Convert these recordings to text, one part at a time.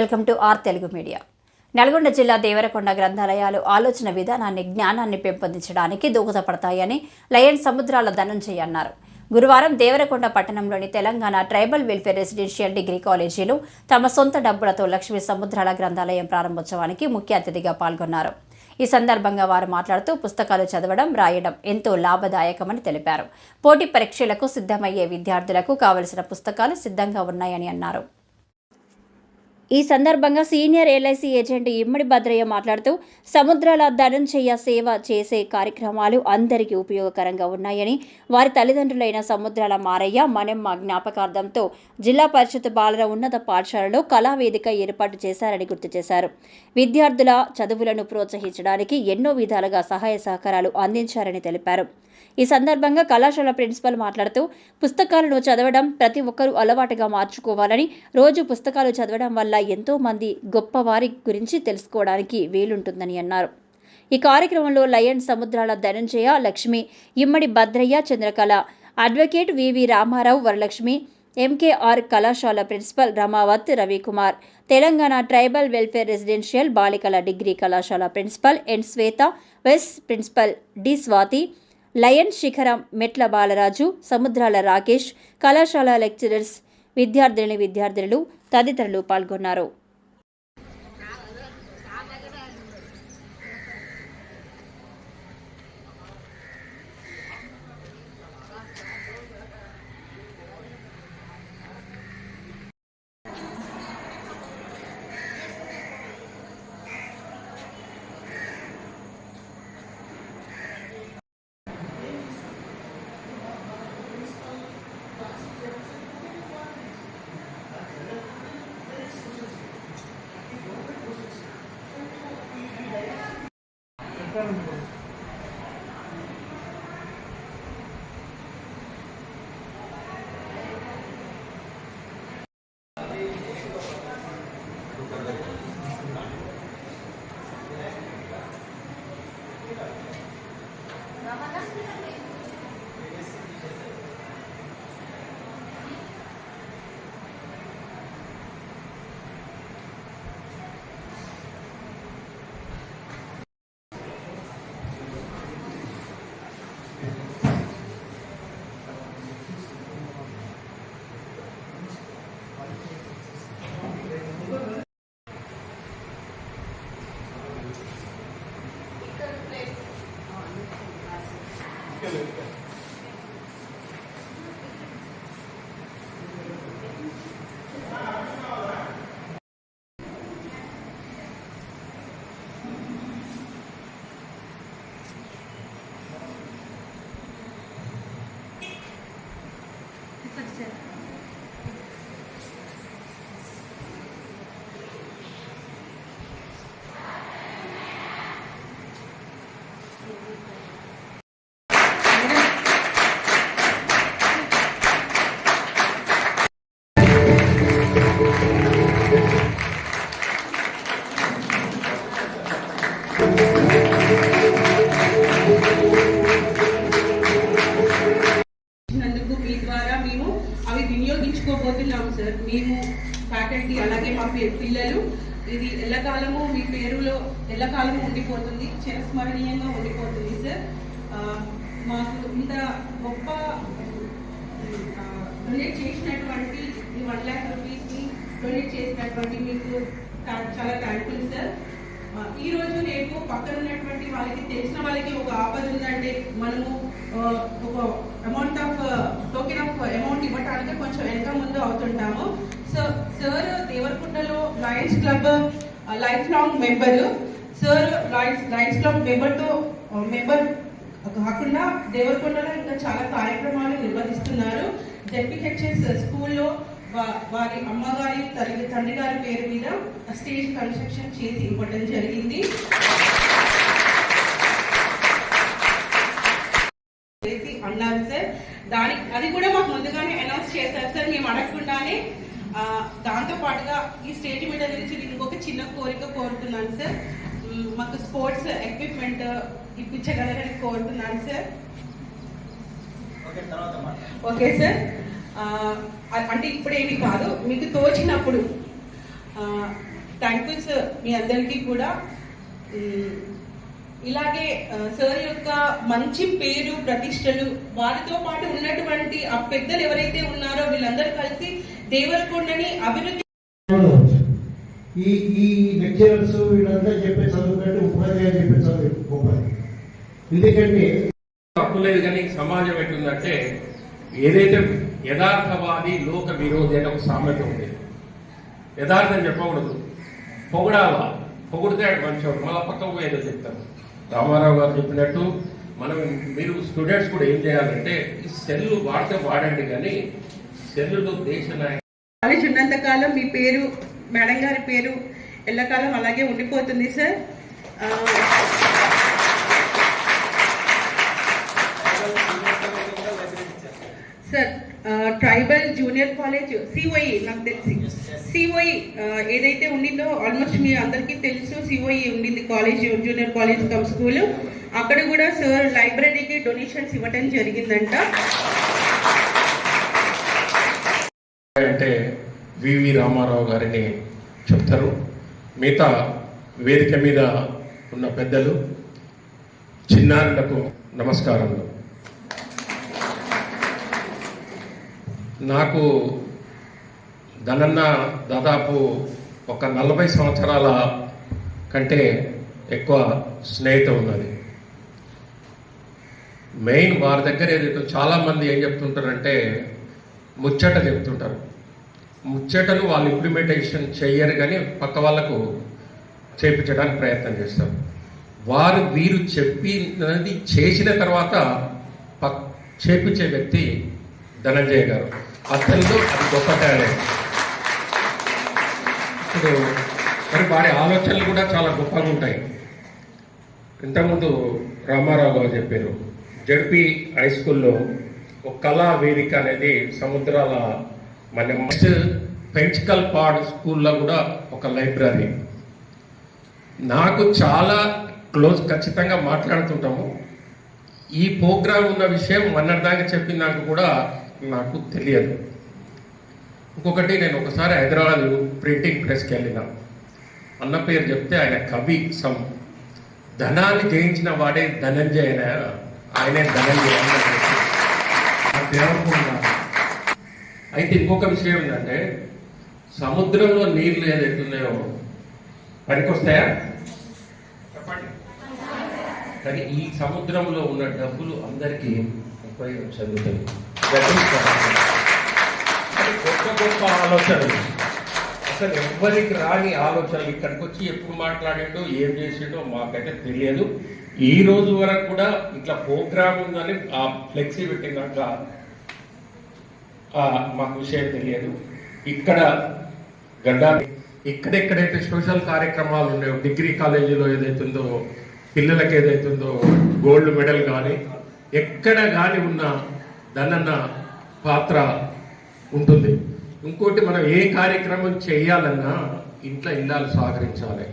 Welcome to our Telugu media. Nalgonda జిల్లా దేవరకొండ గ్రంథాలయాలు ఆలోచన విధానాన్ని జ్ఞానాన్ని పెంపొందించడానికి దోహదపడతాయని లయన్ సముద్రాల ధనంజయ్ అన్నారు. గురువారం దేవరకొండ పట్టణంలోని Telangana tribal welfare residential degree కాలేజీలో తమ సొంత డబ్బులతో లక్ష్మీ సముద్రాల గ్రంథాలయం ప్రారంభోత్సవానికి ముఖ్య అతిథిగా పాల్గొన్నారు. ఈ సందర్భంగా వారు మాట్లాడుతూ పుస్తకాలు చదవడం రాయడం ఎంతో లాభదాయకమని తెలిపారు. పోటీ పరీక్షలకు సిద్ధమయ్యే విద్యార్థులకు కావలసిన పుస్తకాలు సిద్ధంగా ఉన్నాయని అన్నారు. ఈ సందర్భంగా senior LIC agent Immadi Bhadraiah మాట్లాడుతూ సముద్రాల ధనంజయ సేవ చేసే కార్యక్రమాలు అందరికీ ఉపయోగకరంగా ఉన్నాయని వారి తల్లిదండ్రులైన సముద్రాల మారయ్య మనెమ్మ జ్ఞాపకార్థంతో జిల్లా పరిషత్ బాలల ఉన్నత పాఠశాలలో కళావేదిక ఏర్పాటు చేశారని గుర్తు చేశారు. విద్యార్థుల చదువులను ప్రోత్సహించడానికి ఎన్నో విధాలుగా సహాయ సహకారాలు అందించారని తెలిపారు. ఈ సందర్భంగా కళాశాల ప్రిన్సిపల్ మాట్లాడుతూ పుస్తకాలను చదవడం ప్రతి ఒక్కరూ అలవాటుగా మార్చుకోవాలని రోజు పుస్తకాలు చదవడం వల్ల ఎంతో మంది గొప్పవారి గురించి తెలుసుకోవడానికి వీలుంటుందని అన్నారు. ఈ కార్యక్రమంలో lion Samudrala Dhananjaya Lakshmi Immadi Bhadraiah Chandrakala advocate V V Ramarao Varalakshmi MKR కళాశాల principal Ramavath Ravikumar Telangana tribal welfare residential బాలికల డిగ్రీ కళాశాల principal N Swetha vice principal D Swathi lion Shikharam Metla Balaraju సముద్రాల రాకేష్ కళాశాల lecturers విద్యార్థిని విద్యార్థులు తదితరులు పాల్గొన్నారు. గొప్ప donate చేసినటువంటి ఈ వన్ ల్యాక్ రూపీస్ని డొనేట్ చేసినటువంటి మీకు చాలా థ్యాంక్ఫుల్ సార్ ఈ రోజు రేపు పక్కన ఉన్నటువంటి వాళ్ళకి తెలిసిన వాళ్ళకి ఒక ఆపద ఉందంటే మనము ఒక amount of token of amount ఇవ్వటానికి కొంచెం వెనక ముందు అవుతుంటాము. So sir దేవరకుంటలో lions club life long member sir lions lions club మెంబర్తో member కాకుండా దేవరకొండలో ఇంకా చాలా కార్యక్రమాలు నిర్వహిస్తున్నారు. జెడ్పీహెచ్ఎస్ స్కూల్లో వారి అమ్మగారి తల్లి తండ్రి గారి పేరు మీద స్టేజ్ కన్స్ట్రక్షన్ చేసి ఇవ్వడం జరిగింది. అన్నారు సార్. దానికి అది కూడా మాకు ముందుగానే అనౌన్స్ చేశారు సార్. మేము అడగకుండానే దాంతో పాటుగా ఈ స్టేజ్ మీద నుంచి నేను ఇంకొక చిన్న కోరిక కోరుతున్నాను సార్. మాకు స్పోర్ట్స్ ఎక్విప్మెంట్ ఇప్పించగలరని కోరుతున్నాను సార్. ఓకే తర్వాత అమ్మా. Okay sir. అంటే ఇప్పుడేమి కాదు. మీకు తోచినప్పుడు. ఆ, థ్యాంక్ఫుల్ సార్ మీ అందరికీ కూడా. ఇలాగే సార్ యొక్క మంచి పేరు ప్రతిష్టలు వారితో పాటు ఉన్నటువంటి ఆ పెద్దలు ఎవరైతే ఉన్నారో వీళ్ళందరూ కలిసి దేవరకొండని అభివృద్ధి ఈ ఈ లెక్చరర్స్ వీళ్ళంతా చెప్పే చదువు కంటే ఉపాధ్యాయులు చెప్పే చదువు గొప్పది ఎందుకంటే తప్పు లేదు కానీ సమాజం ఎట్లుందంటే ఏదైతే యథార్థవాది లోక విరోధి అనే ఒక సామెత ఉంది. యథార్థం చెప్పకూడదు. పొగడాల పొగిడితే మంచివాడు మళ్ళా పక్కకు పోయేదో చెప్తారు రామారావు గారు చెప్పినట్టు మనం మీరు స్టూడెంట్స్ కూడా ఏం చేయాలంటే ఈ సెల్లు వాడితే వాడండి కానీ సెల్లులో దేశ నాయకులు కాలేజ్ ఉన్నంత కాలం మీ పేరు మేడం గారి పేరు ఎల్లకాలం అలాగే ఉండిపోతుంది సార్ ఆ, సార్ ఆ, ట్రైబల్ జూనియర్ కాలేజ్ సిఓఈ నాకు తెలిసి. సిఓఈ ఆ, ఏదైతే ఉండిందో ఆల్మోస్ట్ మీ అందరికీ తెలుసు సిఓఈ ఉండింది college junior college cum school అక్కడ కూడా సార్ లైబ్రరీకి డొనేషన్స్ ఇవ్వటం జరిగిందంట. అంటే వివి రామారావు గారిని చెప్తారు. మిగతా వేదిక మీద ఉన్న పెద్దలు చిన్నారులకు నమస్కారములు. నాకు ధనన్న దాదాపు ఒక నలభై సంవత్సరాల కంటే ఎక్కువ స్నేహితం ఉన్నది మెయిన్ వారి దగ్గర ఏదైతే చాలామంది ఏం చెప్తుంటారంటే ముచ్చట చెప్తుంటారు. ముచ్చటను వాళ్ళు ఇంప్లిమెంటేషన్ చేయరు కానీ పక్క వాళ్ళకు చేపించడానికి ప్రయత్నం చేస్తారు. వారు వీరు చెప్పినది చేసిన తర్వాత పక్ చేపించే వ్యక్తి ధనంజయ గారు. అతనిలో అది గొప్ప టాలెంట్ ఇప్పుడు మరి వారి ఆలోచనలు కూడా చాలా గొప్పగా ఉంటాయి. ఇంతకుముందు రామారావు గారు చెప్పారు జడ్పీ హై స్కూల్లో ఒక కళా వేదిక అనేది సముద్రాల మన నెక్స్ట్ పెంచికల్ పాడ్ స్కూల్లో కూడా ఒక లైబ్రరీ. నాకు చాలా క్లోజ్ ఖచ్చితంగా మాట్లాడుతుంటాము. ఈ ప్రోగ్రాం ఉన్న విషయం మొన్నటిదాకా చెప్పిన నాకు కూడా నాకు తెలియదు. ఇంకొకటి నేను ఒకసారి హైదరాబాద్ ప్రింటింగ్ ప్రెస్కి వెళ్ళిన. అన్న పేరు చెప్తే ఆయన కవి సం. ధనాన్ని జయించిన వాడే ధనంజయ ఆయనే ధనంజయ అయితే ఇంకొక విషయం ఏంటంటే సముద్రంలో నీళ్ళు ఏదైతే ఉన్నాయో పనికొస్తాయా? చెప్పండి. కానీ ఈ సముద్రంలో ఉన్న డబ్బులు అందరికీ ఉపయోగం చెందుతాయి. గొప్ప గొప్ప ఆలోచనలు అసలు ఎవ్వరికి రాని ఆలోచనలు ఇక్కడికి వచ్చి ఎప్పుడు మాట్లాడిండో ఏం చేసిండో మాకైతే తెలియదు. ఈ రోజు వరకు కూడా ఇట్లా ప్రోగ్రామ్ ఉందని ఆ ఫ్లెక్సీ పెట్టినాక ఆ, మాకు విషయం తెలియదు. ఇక్కడ గడ్డ ఇక్కడెక్కడైతే సోషల్ కార్యక్రమాలు ఉన్నాయో డిగ్రీ కాలేజీలో ఏదైతుందో పిల్లలకి ఏదైతుందో గోల్డ్ మెడల్ కానీ ఎక్కడ కానీ ఉన్న ధనన్న పాత్ర ఉంటుంది. ఇంకోటి మనం ఏ కార్యక్రమం చేయాలన్నా ఇంట్లో ఇల్లాలు సహకరించాలి.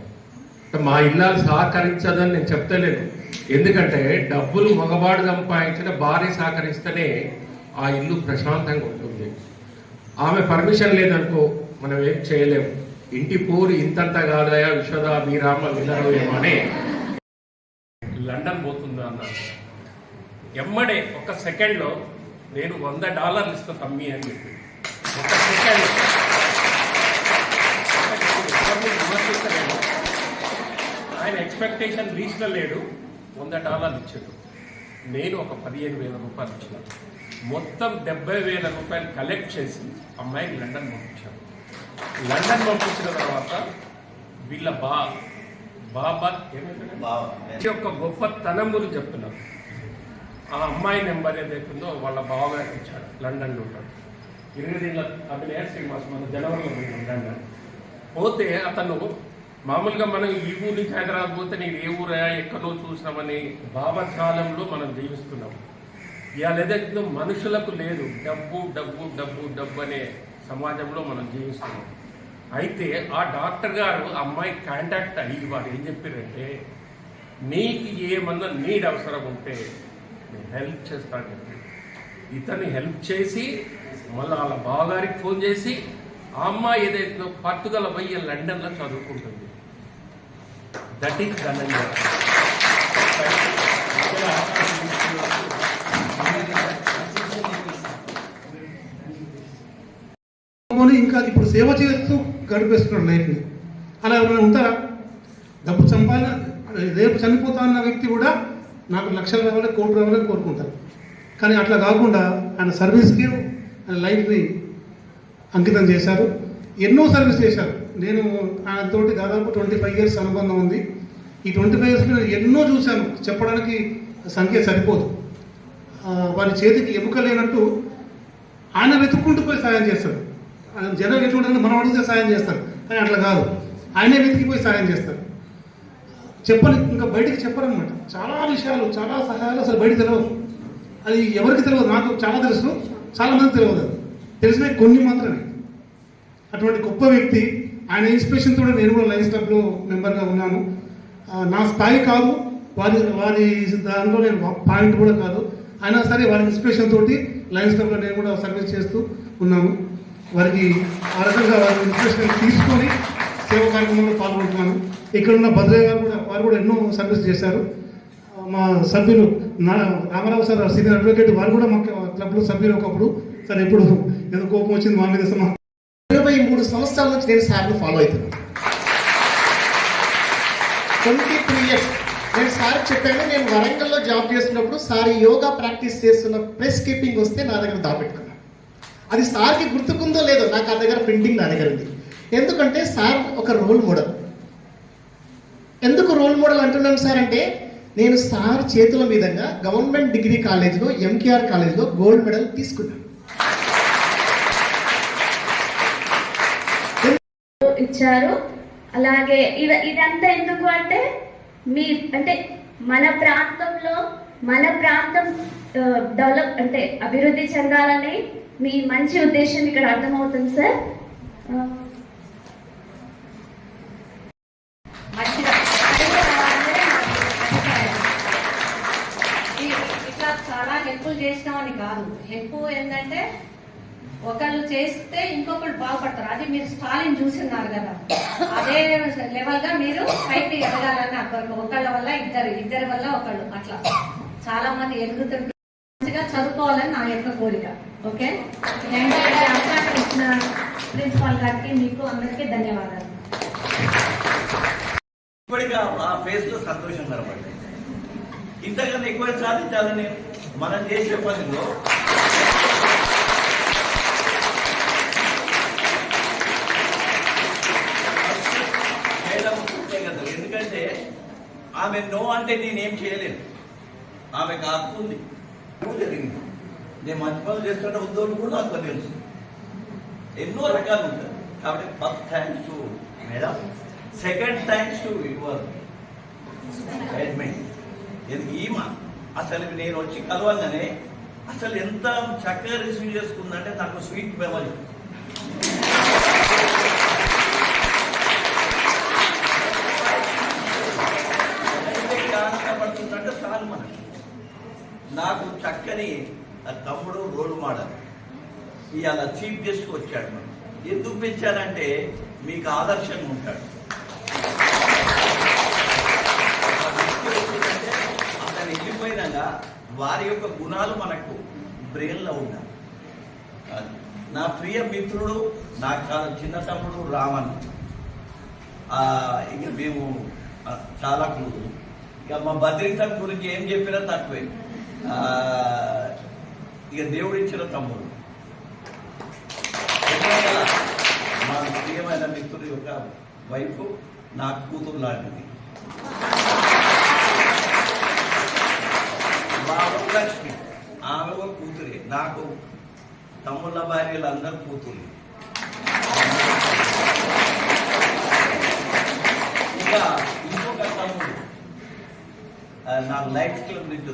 మా ఇల్లాలు సహకరించదని నేను చెప్తలేను. ఎందుకంటే డబ్బులు మగవాడు సంపాదించిన భార్య సహకరిస్తేనే ఆ ఇల్లు ప్రశాంతంగా ఉంటుంది. ఆమె పర్మిషన్ లేదనుకో మనం ఏం చేయలేము ఇంటి పూరు ఇంతంత కాదయా విశ్వద మీరామ వినరు లండన్ పోతుందా అన్నారు ఎమ్మడే ఒక సెకండ్లో నేను వంద డాలర్లు ఇస్తా తమ్మి అని చెప్పి. ఒక సెకండ్. ఆయన ఎక్స్పెక్టేషన్ రీచ్లో లేడు. వంద డాలర్లు ఇచ్చాడు. నేను ఒక పదిహేను వేల రూపాయలు ఇచ్చిన. మొత్తం డెబ్బై వేల రూపాయలు కలెక్ట్ చేసి అమ్మాయిని లండన్ పంపించాను. లండన్ పంపించిన తర్వాత వీళ్ళ బా బాబా ఈ యొక్క గొప్పతనములు చెప్తున్నారు ఆ అమ్మాయి నెంబర్ ఏదైతుందో వాళ్ళ బావగారికి ఇచ్చాడు. లండన్లో ఉంటాడు. ఇరవై దీనిలో అభినయ శ్రీనివాస్ మన జనవరిలో పోయినాం లండన్ పోతే అతను మామూలుగా మనం ఈ ఊరు నుంచి హైదరాబాద్ పోతే నేను ఏ ఊరా ఎక్కడో చూసినామని భావకాలంలో మనం జీవిస్తున్నాం. ఇవాళ ఏదైతుందో మనుషులకు లేదు. డబ్బు డబ్బు డబ్బు డబ్బు అనే సమాజంలో మనం జీవిస్తున్నాం. అయితే ఆ డాక్టర్ గారు అమ్మాయి కాంటాక్ట్ అయ్యి వారు ఏం చెప్పారంటే నీకు ఏమన్నా నీడ్ అవసరం ఉంటే నేను హెల్ప్ చేస్తాను చెప్పి ఇతన్ని హెల్ప్ చేసి మళ్ళీ వాళ్ళ బావగారికి ఫోన్ చేసి ఆ అమ్మాయి ఏదైతే పట్టుదల పోయి లండన్లో చదువుకుంటుంది. దట్ ఈస్ ధనంజయ ఇంకా ఇప్పుడు సేవ చేస్తూ గడిపేస్తున్నాడు లైఫ్ని. అలా ఎవరైనా ఉంటారా? డబ్బు చంపాలి రేపు చనిపోతా అన్న వ్యక్తి కూడా నాకు లక్షలు రావాలి కోటి రావాలని కోరుకుంటారు. కానీ అట్లా కాకుండా ఆయన సర్వీస్కి ఆయన లైఫ్ని అంకితం చేశారు. ఎన్నో సర్వీస్ చేశారు. నేను ఆయనతోటి దాదాపు ట్వంటీ ఫైవ్ ఇయర్స్ అనుబంధం ఉంది. ఈ ట్వంటీ ఫైవ్ ఇయర్స్కి నేను ఎన్నో చూశాను. చెప్పడానికి సంఖ్య సరిపోదు. వారి చేతికి ఎముక లేనట్టు ఆయన వెతుక్కుంటూ పోయి సాయం చేస్తాడు ఆయన జనం ఎట్లుంటుందంటే మనం అడిగితే సాయం చేస్తారు. కానీ అట్లా కాదు. ఆయనే వెతికిపోయి సాయం చేస్తారు. చెప్పని ఇంకా బయటికి చెప్పరనమాట చాలా విషయాలు చాలా సహాయాలు అసలు బయట తెలియదు అది ఎవరికి తెలియదు నాకు చాలా తెలుసు చాలా మంది తెలియదు అది. తెలిసినవి కొన్ని మాత్రమే. అటువంటి గొప్ప వ్యక్తి ఆయన ఇన్స్పిరేషన్తో తోటి నేను కూడా లైన్స్ క్లబ్లో మెంబర్గా ఉన్నాను. నా స్థాయి కాదు వారి వారి దానిలో నేను పాయింట్ కూడా కాదు. అయినా సరే వారి ఇన్స్పిరేషన్ తోటి లైన్స్ క్లబ్లో నేను కూడా సర్వీస్ చేస్తూ ఉన్నాము వారికి ఆ రకంగా వారి ఇన్స్పిరేషన్ తీసుకొని సేవ కార్యక్రమంలో పాల్గొంటున్నాను. ఇక్కడ ఉన్న భద్రయ్య గారు వారు కూడా ఎన్నో సర్వీస్ చేశారు. మా సభ్యులు నా రామారావు సార్ సీనియర్ అడ్వకేట్ వారు కూడా మా క్లబ్లో సభ్యులు ఒకప్పుడు. సార్ ఎప్పుడు ఏదో కోపం వచ్చింది మా మీద సమా ఇరవై మూడు సంవత్సరాల నుంచి నేను సార్ను ఫాలో అవుతున్నాను. ట్వంటీ త్రీ ఇయర్స్ నేను సార్ చెప్పాను నేను వరంగల్లో జాబ్ చేస్తున్నప్పుడు సార్ యోగా ప్రాక్టీస్ చేస్తున్న ప్రెస్ కీపింగ్ వస్తే నా దగ్గర దాపెట్టుకున్నాను అది సార్కి గుర్తుకుందో లేదో నాకు ఆ దగ్గర ప్రింటింగ్ నా దగ్గర ఉంది. ఎందుకంటే సార్ ఒక రోల్ మోడల్ ఎందుకు రోల్ మోడల్ అంటున్నాను సార్ అంటే నేను సార్ చేతుల మీదంగా గవర్నమెంట్ డిగ్రీ కాలేజ్లో ఎంకేఆర్ కాలేజ్లో గోల్డ్ మెడల్ తీసుకున్నాను. ఇచ్చారు. అలాగే ఇదంతా ఎందుకు అంటే మీ అంటే మన ప్రాంతంలో మన ప్రాంతం డెవలప్ అంటే అభివృద్ధి చెందాలని మీ మంచి ఉద్దేశం ఇక్కడ అర్థమవుతుంది సార్ ఆ, మంచిగా ఈ- ఇట్లా చాలా హెల్ప్లు చేసినామని కాదు హెల్ప్ ఏంటంటే ఒకళ్ళు చేస్తే ఇంకొకరు బాగుపడతారు. అది మీరు స్టాలిన్ చూస్తున్నారు కదా. అదే లెవెల్గా మీరు పైకి ఎదగాలని అక్కడ ఒకళ్ళ వల్ల ఇద్దరు ఇద్దరి వల్ల ఒకళ్ళు అట్లా. చాలా మంది ఎదుగుతుంటే మంచిగా చదువుకోవాలని నా యొక్క కోరిక. ఓకే? నేను అవకాశం ఇచ్చిన ప్రిన్సిపాల్ గారికి మీకు అందరికీ ధన్యవాదాలు. ఆ ఫేస్లో సంతోషం కనబడింది ఇంతకన్నా ఎక్కువ సాధించాలని మనం చేసే పనిలో మేడం కృతజ్ఞతలు ఎందుకంటే ఆమె నో అంటే నేనేం చేయలేను. ఆమెకు ఆ హక్కు ఉంది నువ్వు జరిగింది నేను మంచి పనులు చేస్తుంటే ఉద్యోగులు కూడా నాకు తెలుసు. ఎన్నో రకాలు ఉంటాయి. కాబట్టి first thanks to madam. Second thanks to your ఎందుకు ఈమె అసలు నేను వచ్చి కలవంగానే అసలు ఎంత చక్కగా రిసీవ్ చేసుకుందంటే నాకు స్వీట్ మెమరీ ఆనందపడుతుందంటే చాలు మనకి నాకు చక్కని తమ్ముడు రోల్ మోడల్. ఇవాళ చీఫ్ గెస్ట్ వచ్చాడు మనం ఎందుకు పెంచానంటే మీకు ఆదర్శంగా ఉంటాడు. అతను వెళ్ళిపోయినాక వారి యొక్క గుణాలు మనకు బ్రెయిన్లో ఉండాలి. అది. నా ప్రియ మిత్రుడు నాకు చాలా చిన్న తమ్ముడు రామన్. ఇంకా ఇక మేము చాలా క్లూ ఇక మా భద్రితం గురించి ఏం చెప్పినా తక్కువే. ఇక దేవుడు ఇచ్చిన తమ్ముడు మా ప్రియమైన మిత్రుడు యొక్క వైపు నా కూతురు లాంటిది. మా లక్ష్మి ఆమె ఒక కూతురే నాకు తమ్ముళ్ళ భార్యలు అందరు కూతురు ఇంకా ఇంకొక తమ్ముడు నాకు లైఫ్ క్లబ్ నుంచి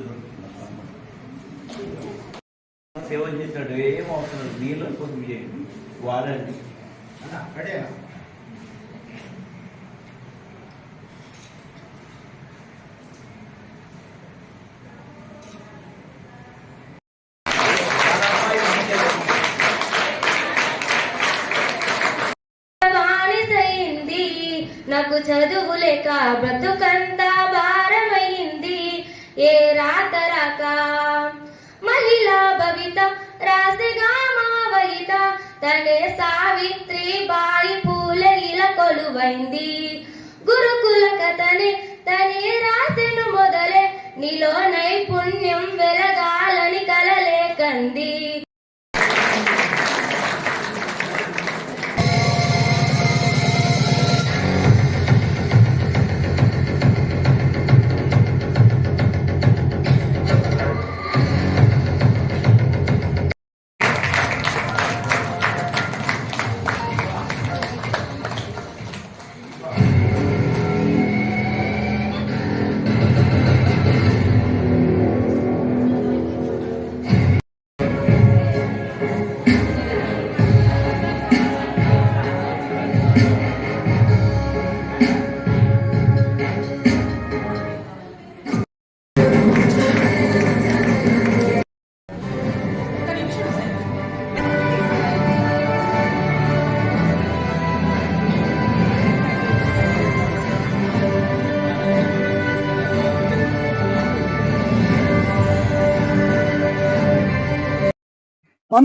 సేవ చేసినట్టు ఏం అవసరం? నీళ్ళు పొదుపు చేయండి వాడండి. అక్కడేనా నాకు చదువు లేక బ్రతుకంతా భారమైంది. ఏ రాత రాక రాసిగా తనే సావిత్రి బాయి పూల ఇలా కొలువైంది. గురుకుల కథనే తనే రాసెను మొదలే నీలో నైపుణ్యం వెలగాలని కలలే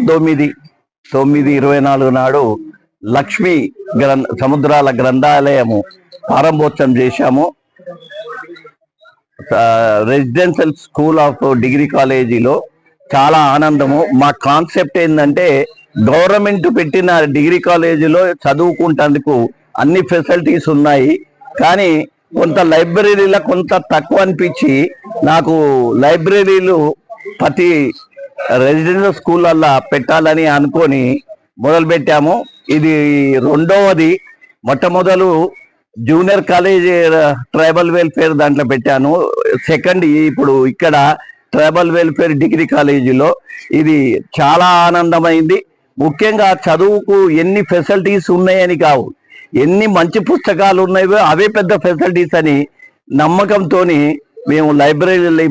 తొమ్మిది తొమ్మిది ఇరవై నాలుగు నాడు లక్ష్మీ గ్రంథ సముద్రాల గ్రంథాలయము ప్రారంభోత్సవం చేశాము. రెసిడెన్షియల్ స్కూల్ ఆఫ్ డిగ్రీ కాలేజీలో చాలా ఆనందము. మా కాన్సెప్ట్ ఏంటంటే గవర్నమెంట్ పెట్టిన డిగ్రీ కాలేజీలో చదువుకుంటందుకు అన్ని ఫెసిలిటీస్ ఉన్నాయి. కానీ కొంత లైబ్రరీలో కొంత తక్కువ అనిపించి నాకు లైబ్రరీలు ప్రతి రెసిడెన్షియల్ స్కూళ్ళల్లో పెట్టాలని అనుకొని మొదలు పెట్టాము ఇది రెండవది. మొట్టమొదలు జూనియర్ కాలేజ్ ట్రైబల్ వెల్ఫేర్ దాంట్లో పెట్టాను. సెకండ్ ఇప్పుడు ఇక్కడ ట్రైబల్ వెల్ఫేర్ డిగ్రీ కాలేజీలో. ఇది చాలా ఆనందమైంది. ముఖ్యంగా చదువుకు ఎన్ని ఫెసిలిటీస్ ఉన్నాయని కావు. ఎన్ని మంచి పుస్తకాలు ఉన్నాయో అవే పెద్ద ఫెసిలిటీస్ అని నమ్మకంతో మేము లైబ్రరీ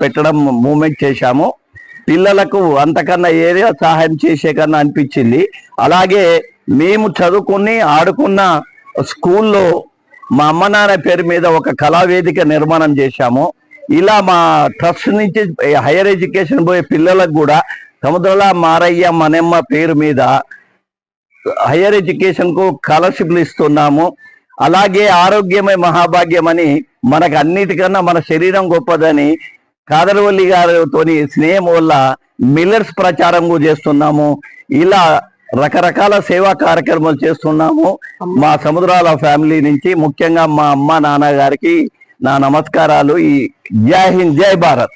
పెట్టడం మూమెంట్ చేశాము. పిల్లలకు అంతకన్నా ఏదో సహాయం చేసే కన్నా అనిపించింది. అలాగే మేము చదువుకుని ఆడుకున్న స్కూల్లో మా అమ్మ నాన్న పేరు మీద ఒక కళావేదిక నిర్మాణం చేశాము. ఇలా మా ట్రస్ట్ నుంచి హైయర్ ఎడ్యుకేషన్ పోయే పిల్లలకు కూడా సముద్రల మారయ్య మనమ్మ పేరు మీద హైయర్ ఎడ్యుకేషన్కు స్కాలర్షిప్లు ఇస్తున్నాము. అలాగే ఆరోగ్యమే మహాభాగ్యం అని మనకు అన్నిటికన్నా మన శరీరం గొప్పదని కాదరవల్లి గారితో స్నేహం వల్ల మిల్లర్స్ ప్రచారం చేస్తున్నాము. ఇలా రకరకాల సేవా కార్యక్రమాలు చేస్తున్నాము. మా సముద్రాల ఫ్యామిలీ నుంచి ముఖ్యంగా మా అమ్మ నాన్న గారికి నా నమస్కారాలు. ఈ జై హింద్ జై భారత్.